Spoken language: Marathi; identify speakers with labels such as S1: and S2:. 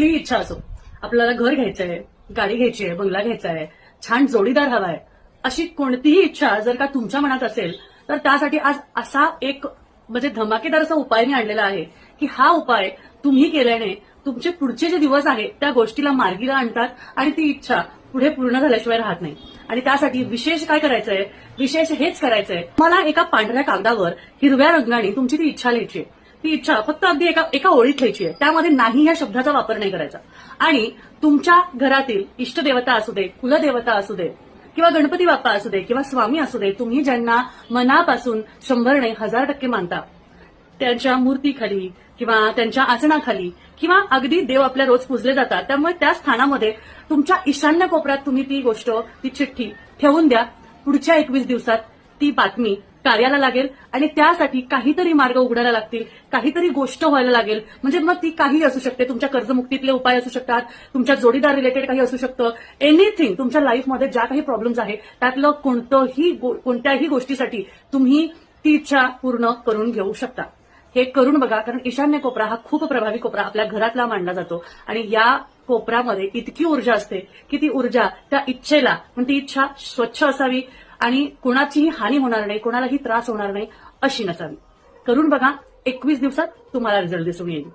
S1: कुठलीही इच्छा असो. आपल्याला घर घ्यायचंय गाडी घ्यायची आहे बंगला घ्यायचा आहे छान जोडीदार हवाय अशी कोणतीही इच्छा जर का तुमच्या मनात असेल तर त्यासाठी आज असा एक म्हणजे धमाकेदार असा उपाय मी आणलेला आहे की हा उपाय तुम्ही केल्याने तुमचे पुढचे जे दिवस आहेत त्या गोष्टीला मार्गीला आणतात आणि ती इच्छा पुढे पूर्ण झाल्याशिवाय राहत नाही. आणि त्यासाठी विशेष काय करायचंय? विशेष हेच करायचंय. मला एका पांढऱ्या कागदावर हिरव्या रंगाने तुमची ती इच्छा लिहायची आहे. ती इच्छा फक्त अगदी एका एका ओळीत लिहायची आहे. त्यामध्ये नाही या शब्दाचा वापर नाही करायचा. आणि तुमच्या घरातील इष्टदेवता असू दे कुलदेवता असू दे किंवा गणपती बाप्पा असू दे किंवा स्वामी असू दे तुम्ही ज्यांना मनापासून शंभरने हजार टक्के मानता त्यांच्या मूर्तीखाली किंवा त्यांच्या आसनाखाली किंवा अगदी देव आपल्या रोज पुजले जातात त्यामुळे त्या स्थानामध्ये तुमच्या ईशान्य कोपऱ्यात तुम्ही ती गोष्ट ती चिठ्ठी ठेवून द्या. पुढच्या एकवीस दिवसात ती बातमी कार्याला लागेल आणि त्यासाठी काहीतरी मार्ग उघडायला लागतील काहीतरी गोष्ट व्हायला लागेल. म्हणजे मग ती काही असू शकते. तुमच्या कर्जमुक्तीतले उपाय असू शकतात तुमच्या जोडीदार रिलेटेड काही असू शकतं. एनिथिंग तुमच्या लाईफमध्ये ज्या काही प्रॉब्लेम्स आहेत त्यातलं कोणतंही कोणत्याही गोष्टीसाठी तुम्ही ती इच्छा पूर्ण करून घेऊ शकता. हे करून बघा कारण ईशान्य कोपरा हा खूप प्रभावी कोपरा आपल्या घरातला मांडला जातो. आणि या कोपऱ्यामध्ये इतकी ऊर्जा असते की ती ऊर्जा त्या इच्छेला पण ती इच्छा स्वच्छ असावी आणि कोणाचीही हानी होणार नाही कोणालाही त्रास होणार नाही अशी नसावी. करून बघा एकवीस दिवसात तुम्हाला रिझल्ट दिसून येईल.